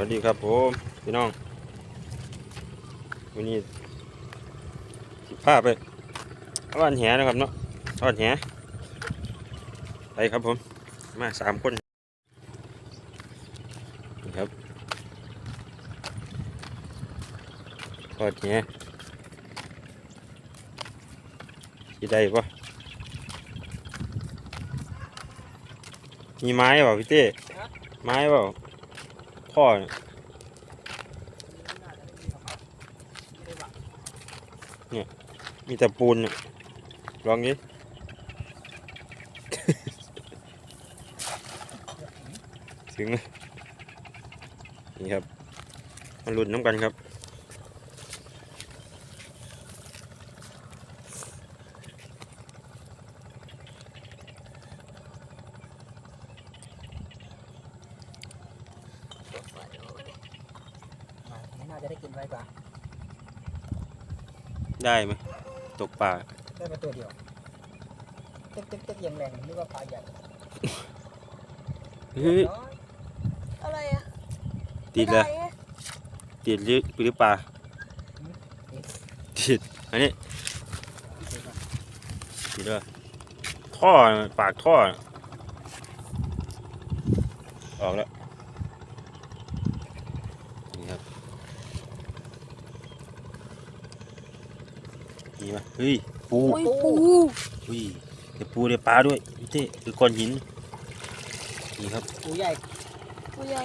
วัสดีครับผมพี่น้องวันนี้สิพาไปเอาวันแหนะครับเนาะเอาวันแหไปครับผม มาสามคนนี่ครับเอาวันแหที่ได้ปะมีไม้เปล่าพี่เต้ไม้เปล่า พ่อเนี่ยเนี่ยมีแต่ปูนเนี่ยลองนี้ถึงไหมนี่ครับมันหลุดน้ำกันครับ ไม่น่าจะได้กินไว้กว่า ได้ไหมตกปลาได้มาตัวเดียวเต๊กเต๊กเต๊กยังแรงนึกว่าปลาใหญ่เฮ้ยอะไรอะติดเลย ติดหรือหรือปลาติดอันนี้ติดเลยท่อปากท่อออกแล้วนี่ครับนี่มา เฮ้ยปูโอ้ยปูเฮ้ยเดี๋ยวปูเดี๋ยวปลาด้วยพี่เต้คือก้อนหินนี่ครับปูใหญ่ปูใหญ่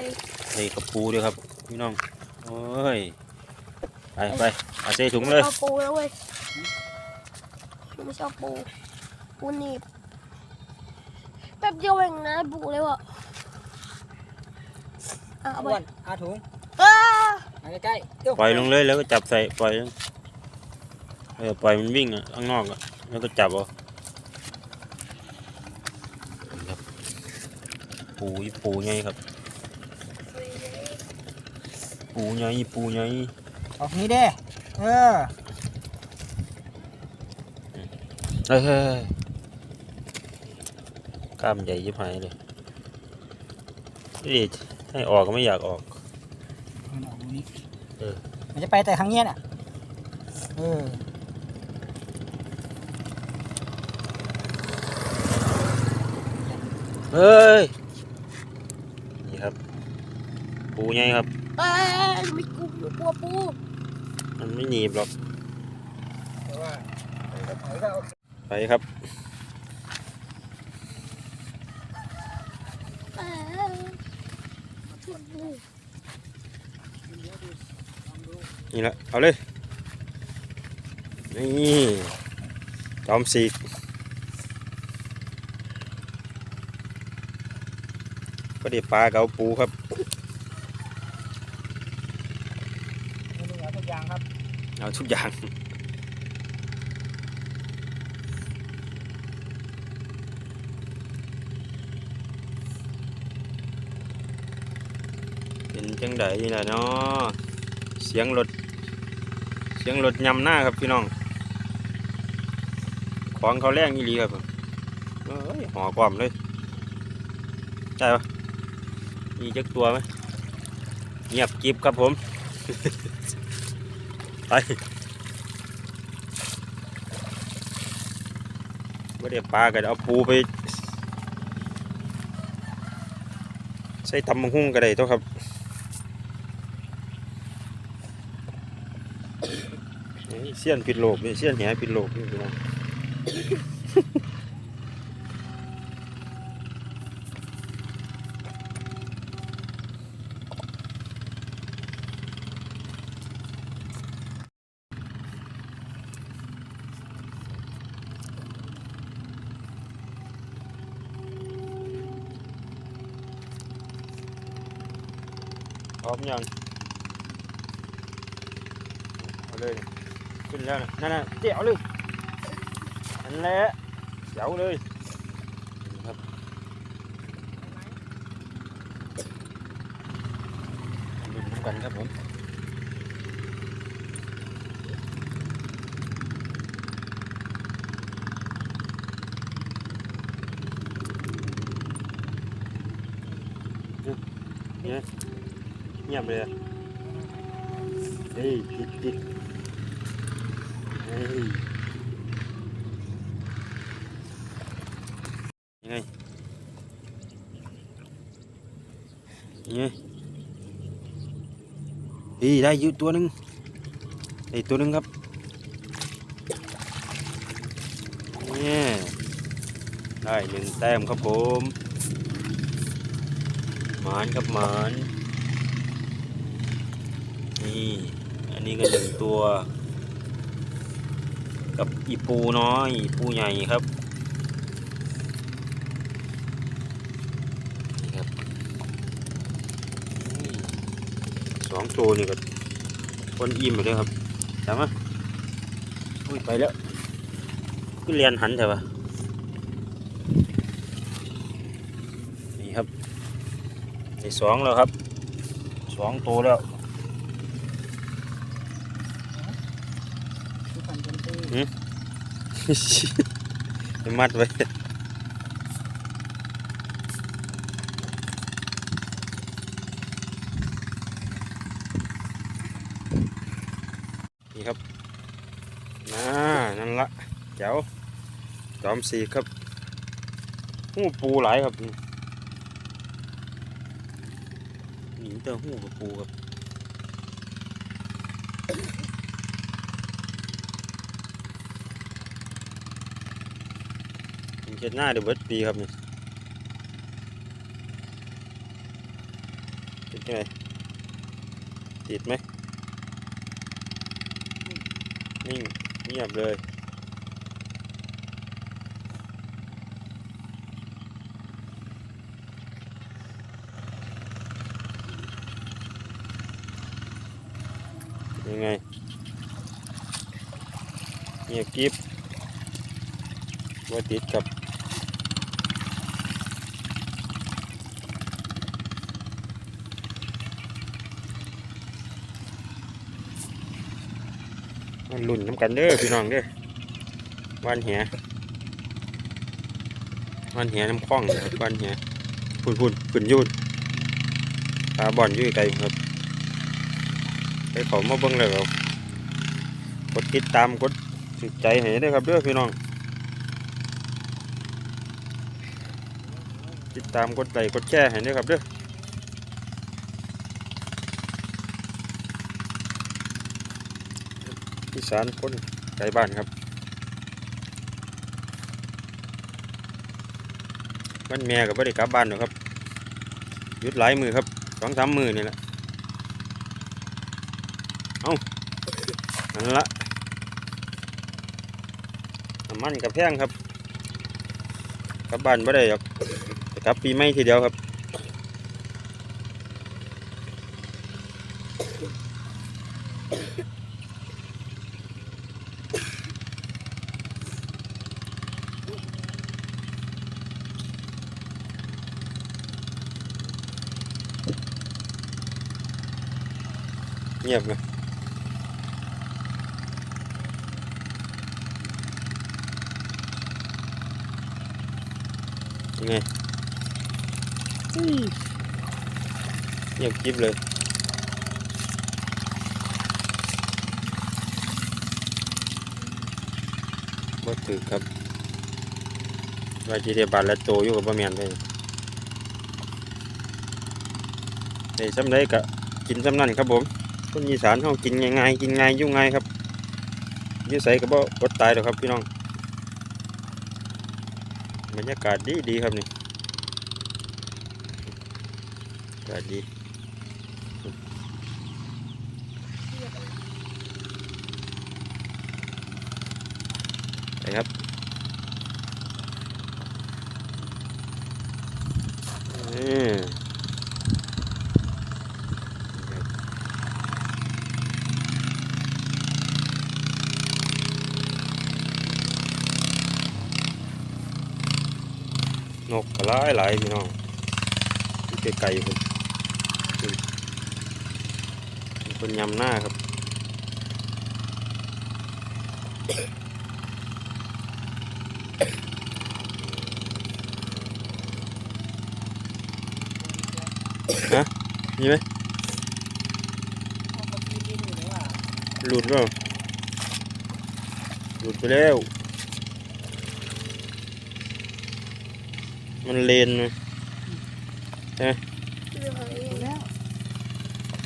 ใส่กับปูด้วยครับพี่น้องโอ้ยไปไปเอาใส่ถุงเลยชอบปูแล้วเว้ยไม่ชอบปูปูหนีบแป๊บเดียวเองนะปูเลยว่ะอะเอาไปอ้วนอาถุงอ้ามาใกล้ๆเดี๋ยวปล่อยลงเลยแล้วก็จับใส่ปล่อยลง เออปล่อยมันวิ่งอะข้างนอกอะแล้วก็จับเอานี่ครับปูอีปูไงครับ ปูไงปูไงออกนี้เด้เออเฮ้ยเฮ้ยเฮ้ยกล้ามใหญ่ยิบหายเลยนี่ให้ออกก็ไม่อยากออกมันออกตรงนี้เออมันจะไปแต่ทางเนี้ยน่ะเออ เฮ้ย นี่ครับ ปูไงครับเอ้ยไม่กูไม่กลัวปู มันไม่หนีบหรอกแต่ว่าเออถอยก็โอเคไปครับ เอ้ยนี่แหละ เอาเลย นี่จอมสีก ก็ได้ปลาเกาปูครับนี่เหลือทุกอย่างครับเอาทุกอย่างเป็นจังไดนี่แหละเนาะเสียงรถเสียงรถยำหน้าครับพี่น้อง ของเขาแรงอีหลีครับผมเอ้ยห่อกล่อมเลยใช่ปะ มีจักตัวไหมเงียบกริบครับผม ไปไม่ได้ปลากันเอาปูไปใส่ตำมังหุ่งก็ได้ตัวครับนี่เสี้ยนผิดโลกนี่เสี้ยนแหผิดโลกนี่พี่น้อง เอาเลยขึ้นแล้วนะนั่นน่ะเจ๋วเลยนั่นแหละเจ๋วเลยนี่ครับดูน้ำกันครับผมเนี่ยเงียบเลยอะเฮ้ยติดติดเฮ้ ยังไงยังไงเฮ้ยได้อยู่ตัวหนึงได้ตัวหนึงครับเนี่ยได้หนึ่งแต้มครับผมหมานครับหมานนี่อันนี้ก็หนึ่งตัว กับอีปูน้อยอีปูใหญ่ครับนี่ครับสองตัวนี่ก็คนอิ่มเลยครับจำไหมอุ้ยไปแล้วก็เรียนหันใช่ปะนี่ครับในสองแล้วครับสองตัวแล้ว ทุกคนเป็นตีไปมัดไว้นี่ครับน่านั่นละเจ้าจอมสีครับหูปูหลายครับนี่หนีเตอหูกับปูครับ เช็ดหน้าเดี๋ยวเบิดปีครับนี่ติดยังไงติดไหมนิ่งเงียบเลยยังไงเงียบกริบว่าติดกับ ลุ่นน้ำกันเด้อพี่น้องเด้อวันเหียวันเหียน้ำคล้องนะครับวันเหียพุ่นพุ่นพุ่นอยูนตาบอลอยุ่ยไกลครับไปขอมาเบิ่งเลยครับกดติดตามกดติดใจให้ด้ครับเด้อพี่น้อง ติดตามกดไลค์กดแชร์ให้ด้วยครับเด้อ อีสานคนไกลบ้านครับบ้านแม่กับบ่ได้กลับบ้านหรอกครับยุดหลายมือครับสองสามมือนี่แหละเอานั่นละน้ำมันกับแพงครับกลับบ้านไม่ได้หรอกกลับปีใหม่ทีเดียวครับเงียบเลยยังไงเงียบกริบเลยบ่ถือครับว่าจีเดียบาทละโตอยู่กับบะเมียนไปในซ้ำได้กะกินซ้ำนั่นครับผม คนอีสานเขากินง่ายๆกินง่ายยุ่งง่ายครับยื้อใส่ก็บ่อดตายหรอกครับพี่น้องบรรยากาศดีดีครับนี่อากาศดีไปครับนี่ นกหลายหลายพี่น้องไก่ไก่คนคนยำหน้าครับฮะมีไหมหลุดแล้วหลุดไปแล้ว มันเลนเลยเรื่องอะไรดูแล้ว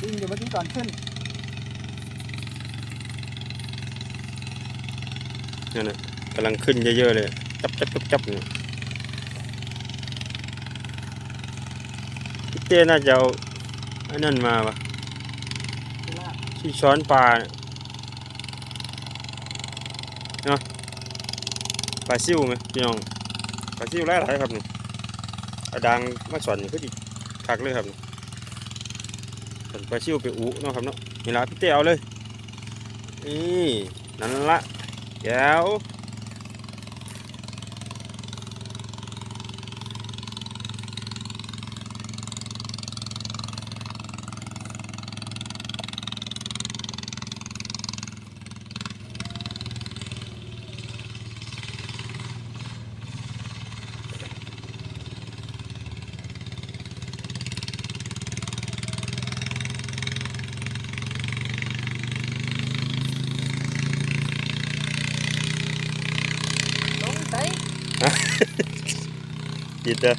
วิ่งอยู่เมื่อกี้ก่อนขึ้นนั่นน่ะกำลังขึ้นเยอะๆเลย จับจับจับจับเนี่ยพี่เต้น่าจะเอาไอ้นั่นมาปะดูลากที่ช้อนปลาเนี่ยเนาะปลาซิวไหมพี่น้องปลาซิวหลายๆครับนี่เอาดังมาสอนนี่ก็ดีคักเลยครับนี่ส่วนปลาซิวไปอุเนาะครับเนาะนี่ละพี่เต้เอาเลย นี่ นั่นละแก้วลงใส่ ติ ดเลย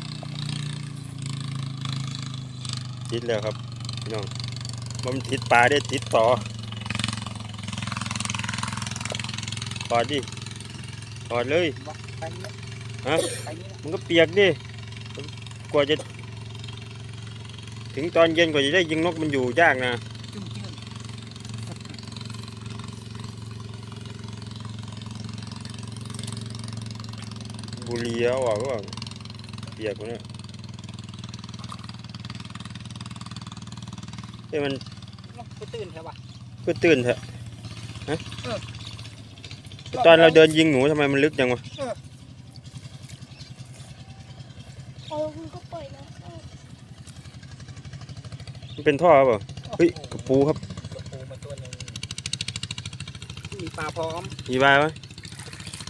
ติดแล้วครับพี่น้องมันติดปลาได้ติดต่อถอดดิถอดเลยฮะมันก็เปียกดิกว่าจะ ถึงตอนเย็นกว่าจะได้ยิงนกมันอยู่ยากนะบุรีเอาออกก็ว่า เปียกหมดเนี่ยเอ้ยมันไปตื่นเถอะวะเพื่อตื่นเถอะฮะเออตอนเราเดินยิงหนูทำไมมันลึกจังวะเอาคุณก็ปล่อยนะเอามันเป็นท่อเปล่าเฮ้ยกระปูครับกระปูมาตัวหนึ่งมีปลาพร้อมมีปลาไหม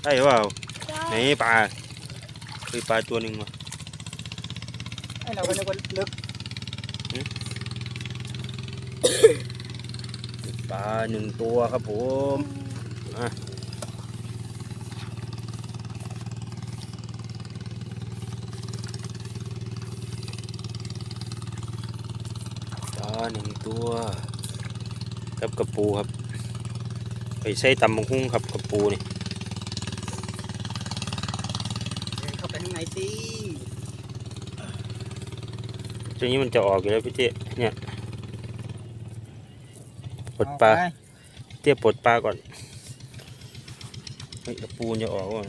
ใช่เปล่าได้ไหนปลาคือปลาตัวหนึ่งวะ ไอ้เราก็นึกว่าลึกปลาหนึ่งตัวครับผมปลาหนึ่งตัวกับกระปูครับ ไปใช้ตำบังหุ้งครับกระปูนี่เดินเข้าไปข้างในสิ ทีนี้มันจะออกอยู่แล้วพี่เต้เนี่ยปลดปลาเอไปเตี้ยปลดปลาก่อนเฮ้ยกระปูมันจะออกวะ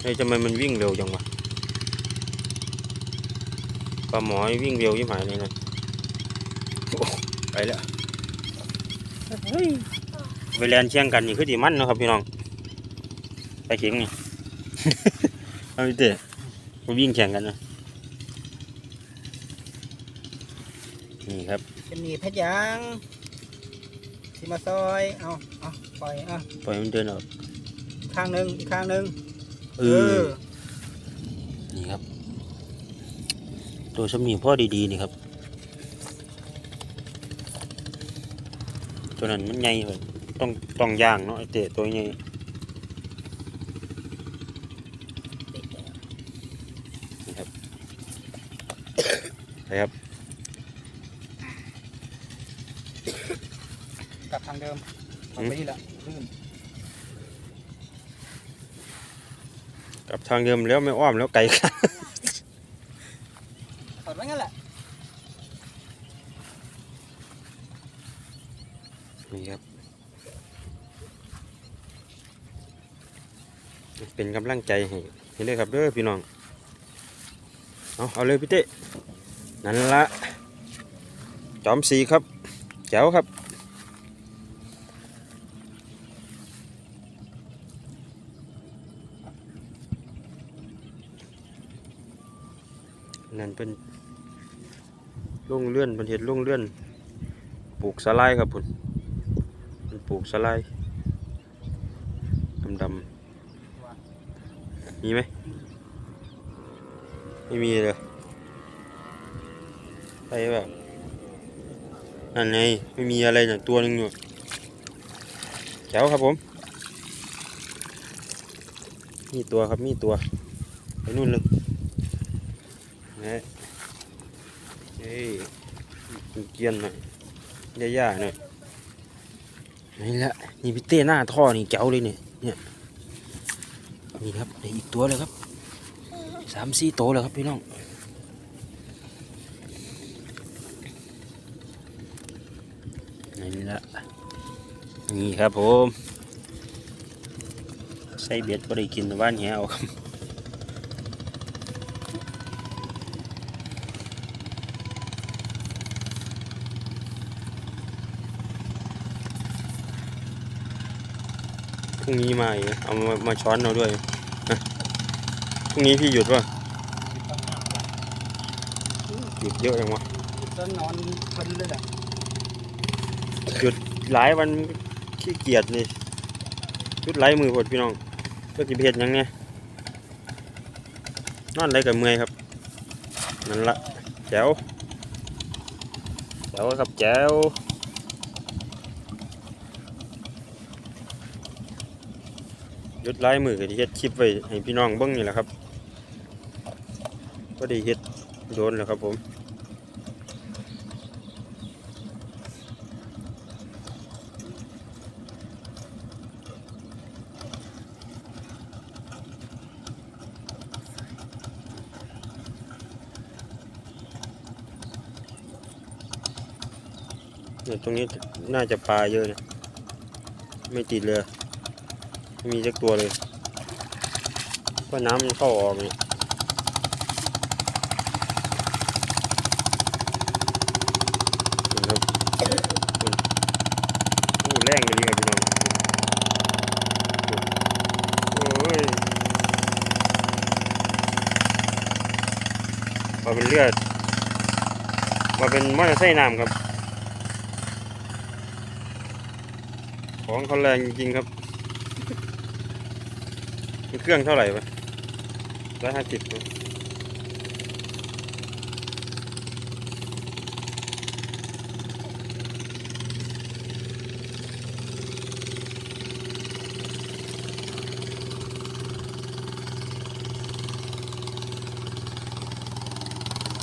เฮ้ยทำไมมันวิ่งเร็วจังวะปลาหมอยวิ่งเร็วยิ่งหายเลยนะโอ้ไปแล้วเฮ้ยไปแลนเชียงกันนี่คือดีมันเนาะครับพี่น้อง ไปเข็งนี่เอาพี่เต้มาวิ่งแข่งกันนะนี่ครับจะมีเพชรยางสิมาซอย เอาเอาปล่อยเอาปล่อยมันเดินออกอีกข้างหนึ่งอีกข้างหนึ่งเออ นี่ครับ ตัวสมีพ่อดีๆนี่ครับ ตัวนั้นมันใหญ่เลยต้องต้องย่างเนาะไอเตะตัวใหญ่นะครับไปครับ กลับทางเดิมออกไปนี่แหละลื่นกลับทางเดิมแล้วไม่อ้อมแล้วไกลครับถอดไว้งั้นแหละนี่ครับ เป็นกำลังใจให้เห็นเลยครับเด้อพี่น้อง เอาเอาเลยพี่เต้นั่นละจอมสีครับแจ๋วครับ เป็นลุงเลื่อนเป็นเห็ดลุงเลื่อน ปลูกสไลด์ครับพุ่นมันปลูกสไลด์ดำดำๆมีไหมไม่มีเลยไปแบบนั่นไงไม่มีอะไรเนี่ยตัวหนึ่งอยู่แจ๋วครับผม มีตัวครับมีตัวไปนู่นเลย นะเฮ้ยเกียนหน่อยย่าๆหน่อยนี่แหละนี่พี่เต้หน้าท่อนี่แจ๋วเลยเนี่ยเนี่ยนี่ครับอีกตัวเลยครับสามสี่ตัวเลยครับพี่น้องนี่แหละนี่ครับผมใส่เบ็ดก็ได้กินแต่บ้านแหเอาครับ รุ่งนี้มาอีกนะเอามามาช้อนเราด้วยนะพรุ่งนี้พี่หยุดป่ะหยุดเยอะจังวะต้นนอนเพลินเลยแหละหยุดหลายวันขี้เกียจนี่หยุดหลายมือพดพี่น้องก็จะเพ็ดยังไงนอนอะไรกับเมื่อยครับนั่นละแจ๋วแจ๋วครับแจ๋ว ยุดหลายมือก็ที่เฮ็ดคลิปไว้ให้พี่น้องเบิ้งนี่แหละครับ ก็ได้เฮ็ดโดนแล้วครับผมเนี่ยตรงนี้น่าจะปลาเยอะนะไม่ติดเลย ไม่มีสักตัวเลยเพราะน้ำมันเข้าออกนี่ครับโอ้แรงเลยครับพี่น้องโอ้ยมาเป็นเลือดมาเป็นมอเตอร์ไซค์น้ำครับ ของเขาแรงจริงๆครับ เครื่องเท่าไหร่วะร้อยห้าสิบ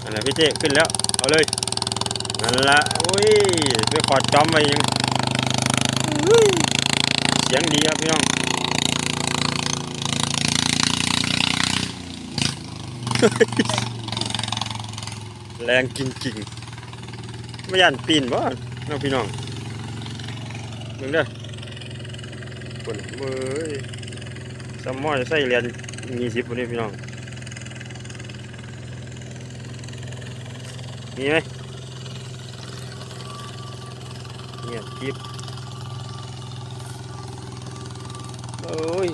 อันนั้นพี่เจ๊ขึ้นแล้ว เอาเลย นั่นละโอ้ยไปขอดจอมไปยังเสียงดีครับพี่น้อง แรงจริงๆไม่ยันปีนวะน้องพี่น้องมึงเด้อคนเว้ยสมอจะใส่เรียญมีสิบวันนี้พี่น้องมีไหมเงียบกิบโอ้ย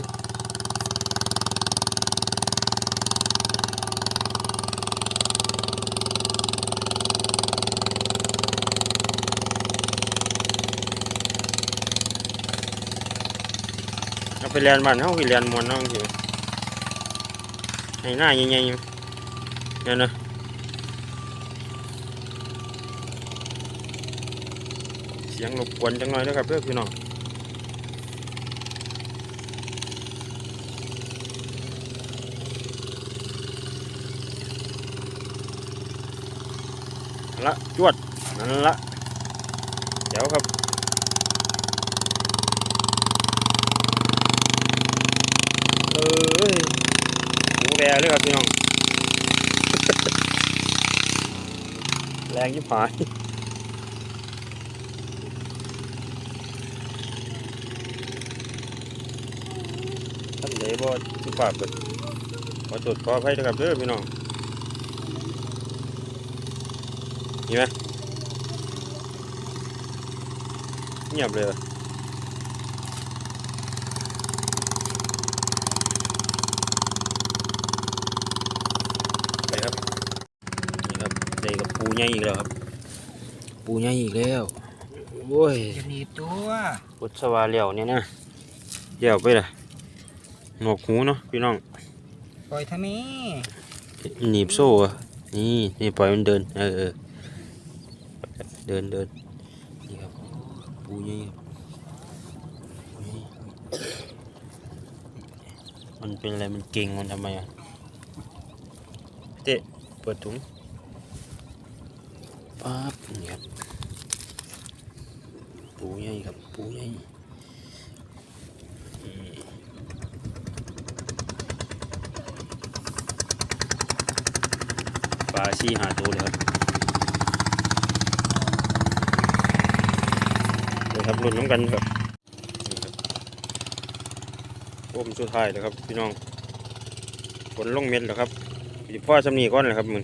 ไปเรียนบ้านเฮาไปเรียนมวนเนาะจริงๆให้หน้าใหญ่ๆอยู่เนี่ยนะเสียงรบกวนจังหน่อยนะครับเพื่อนพี่น้องละจวดนั่นละเดี๋ยวครับเอ้ยหมูแดง เลยครับพี่น้อง แรงยิ่งหายท่านเดบอสุภาพเกิดขอตรวจขออภัยด้ครับเด้อพี่น้องเห็นไหมเงียบเลยไปครับนี่ครับใส่กับปู ใหญ่อีกแล้วครับ ปูใหญ่อีกแล้วโอ้ยจะหนีบตัวพุทธวาเหลี่ยวเนี่ยนะเดี่ยวไปเลยหนวกหูเนาะพี่น้องปล่อยทำไมหนีบโซ่อะนี่นี่ปล่อยมันเดินเออเออเดินเดินนี่ครับปูใหญ่ครับปูใหญ่มันเป็นอะไรมันเก่งมันทำไมอะเตะเปิดถุง ปั๊บนี่ครับ ปูใหญ่ครับ ปูใหญ่ปลาชีหาตัวเลยครับนี่ครับรุ่นน้ำกันครับนี่ครับโอมสุดท้ายแล้วครับ พี่น้องฝนลงเม็ดแล้วครับพี่พ่อสำนีก้อนเลยครับมึง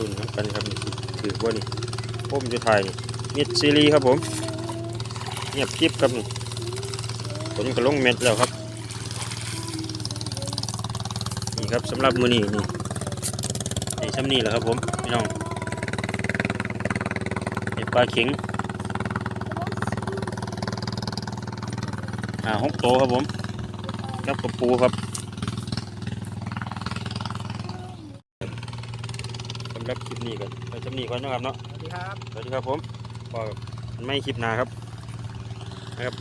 รุ่นน้ำกันครับนี่ถือว่านี่โอมสุดท้ายนี่มิดซีรีส์ครับผมเงียบคลิปครับนี่ฝนก็ลงเม็ดแล้วครับ นี่ครับสำหรับมือนี้นี่ในซ้ำนี่แหละครับผมพี่น้องเห็ดปลาเข็งหาหกโตวครับผมกับกระปูครับ ปนี้กันไปซ้ำนี่ก่อนนะครับเนาะสวัสดีครับสวัสดีครับผมพอกันไม่คลิปหนาครับนะครับ